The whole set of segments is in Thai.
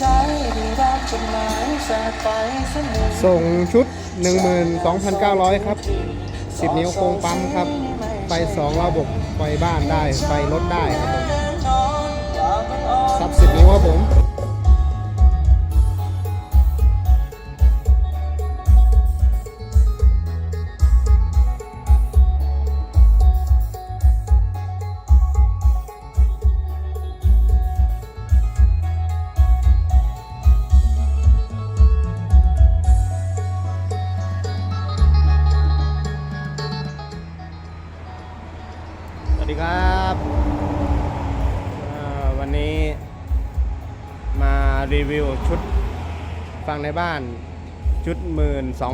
สักหนึ่งส่งชุด 12,900 ครับ 10 นิ้วโครงปั๊มครับ ไฟ2ระบบไฟบ้านได้ ไฟรถได้ครับผมซับ 10 นิ้วครับผม วันนี้มารีวิวชุดฟังในบ้านชุด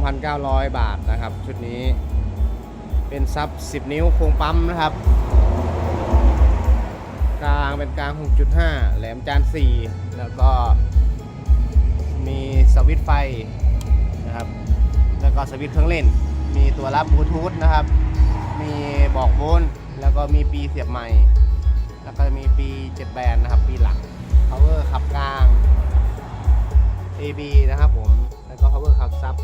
12,900 บาทนะครับ ชุดนี้เป็นซับ 10 นิ้วโครงปั๊มนะครับ กลางเป็นกลาง 6.5 แหลมจาน 4 แล้วก็มีสวิตไฟนะครับ แล้วก็สวิตเครื่องเล่น มีตัวรับบลูทูธนะครับ มีบอกโวลต์แล้วก็มีปีเสียบใหม่ แล้วก็จะมีปี 7 แบรนด์นะครับ ปีหลัก power ขับกลาง AB นะครับผม แล้วก็ power ขับซับ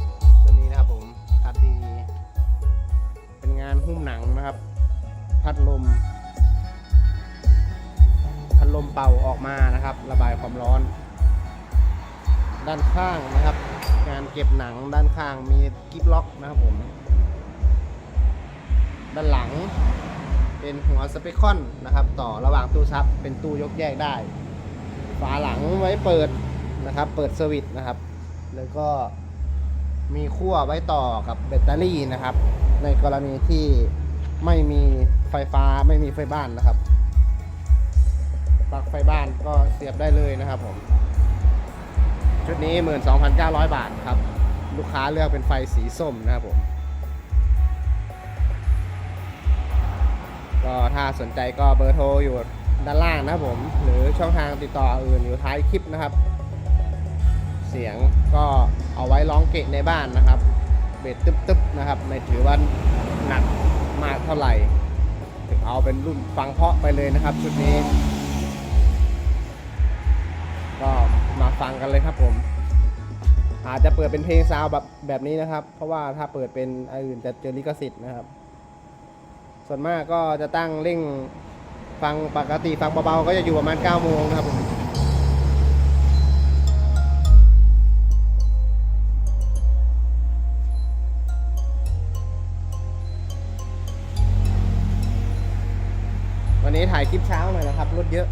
ตัวนี้นะครับผมคัดดี เป็นงานหุ้มหนังนะครับ พัดลม พัดลมเป่าออกมานะครับ ระบายความร้อน ด้านข้างนะครับ งานเก็บหนังด้านข้างมีกิฟล็อกนะครับผม เป็นหัวสเปคอนนะครับ ต่อระหว่างตู้ซับเป็นตู้ยกแยกได้ ฝาหลังไว้เปิดนะครับ เปิดสวิตช์นะครับ แล้วก็มีขั้วไว้ต่อกับแบตเตอรี่นะครับ ในกรณีที่ไม่มีไฟฟ้าไม่มีไฟบ้านนะครับปลั๊กไฟบ้านก็เสียบได้เลยนะครับผม ชุดนี้ 12,900 บาทครับ ลูกค้าเลือกเป็นไฟสีส้มนะครับผม ก็ถ้าสนใจก็เบอร์โทรอยู่ด้านล่างนะครับผม หรือช่องทางติดต่ออื่นอยู่ท้ายคลิปนะครับ เสียงก็เอาไว้ร้องเกะในบ้านนะครับ เบสตึ๊บๆนะครับ ไม่ถือว่าหนักมากเท่าไหร่ถึงเอาเป็นรุ่นฟังเพาะไปเลยนะครับ ชุดนี้ ก็มาฟังกันเลยครับผม อาจจะเปิดเป็นเพลงซาวแบบแบบนี้นะครับ เพราะว่าถ้าเปิดเป็นอื่นจะเจอลิขสิทธิ์นะครับ ส่วนมากก็จะตั้งเร่งฟังปกติฟังเบาๆก็จะอยู่ประมาณ9โมงนะครับผมวันนี้ถ่ายคลิปเช้าหน่อยนะครับรถเยอะ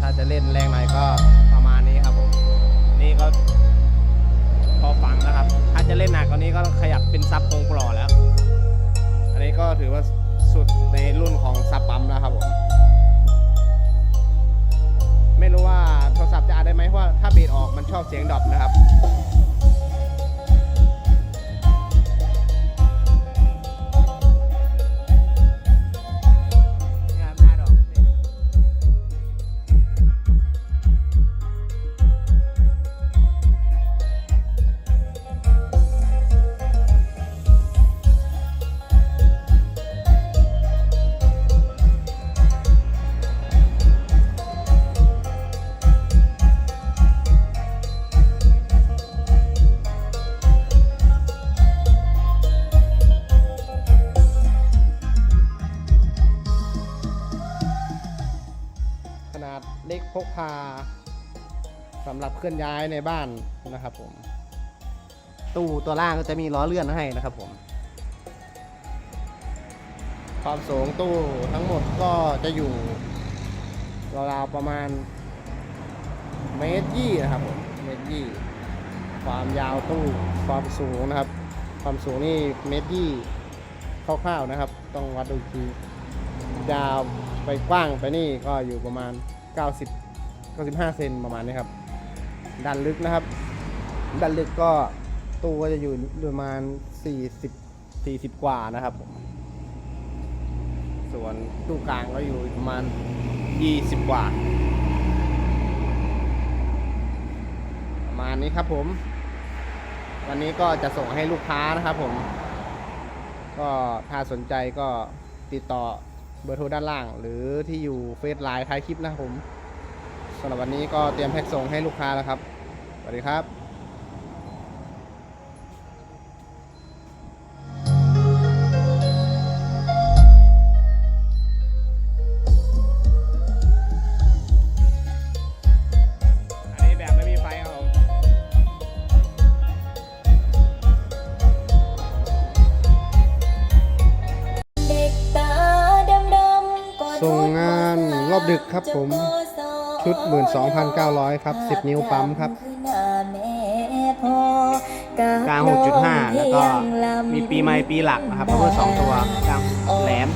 ถ้าจะเล่นแรงหน่อยก็ประมาณนี้ครับผม นี่ก็ จะเล่นหนักกว่านี้ก็ขยับเป็นซับโครงปลอแล้ว อันนี้ก็ถือว่าสุดในรุ่นของซับปั๊มแล้วครับผม ไม่รู้ว่าโทรศัพท์จะอัดได้ไหมเพราะว่าถ้าเบรออกมันชอบเสียงดรอปนะครับ พกพาสำหรับเคลื่อนย้ายในบ้านนะครับผม ตู้ตัวล่างก็จะมีล้อเลื่อนให้นะครับผม ความสูงตู้ทั้งหมดก็จะอยู่ราวๆประมาณเมตรยี่นะครับผมเมตรยี่ความยาวตู้ความสูงนะครับ ความสูงนี่เมตรยี่คร่าวๆนะครับ ต้องวัดดูอีกทียาวไปกว้างไปนี่ก็อยู่ประมาณ 90 95เซนประมาณนี้ครับ ดันลึกนะครับ ดันลึกก็ตู้ก็จะอยู่ประมาณ 40 40 กว่านะครับผมส่วนตู้กลางก็อยู่ประมาณ 20 กว่า ประมาณนี้ครับผม วันนี้ก็จะส่งให้ลูกค้านะครับผม ก็ถ้าสนใจก็ติดต่อเบอร์โทรด้านล่าง หรือที่อยู่เฟซไลน์ท้ายคลิปนะครับผม สำหรับวันนี้ก็เตรียมแพ็กส่งให้ลูกค้าแล้วครับ สวัสดีครับอันนี้แบบไม่มีไฟครับผมเด็กตาดำๆก่อนส่งงานรอบดึกครับผม ชุด 12,900 ครับ 10 นิ้วปั๊มครับ กลาง 6.5 แล้วก็มีปีไม้ปีหลักนะครับเพิ่มสองตัวกลางแหลม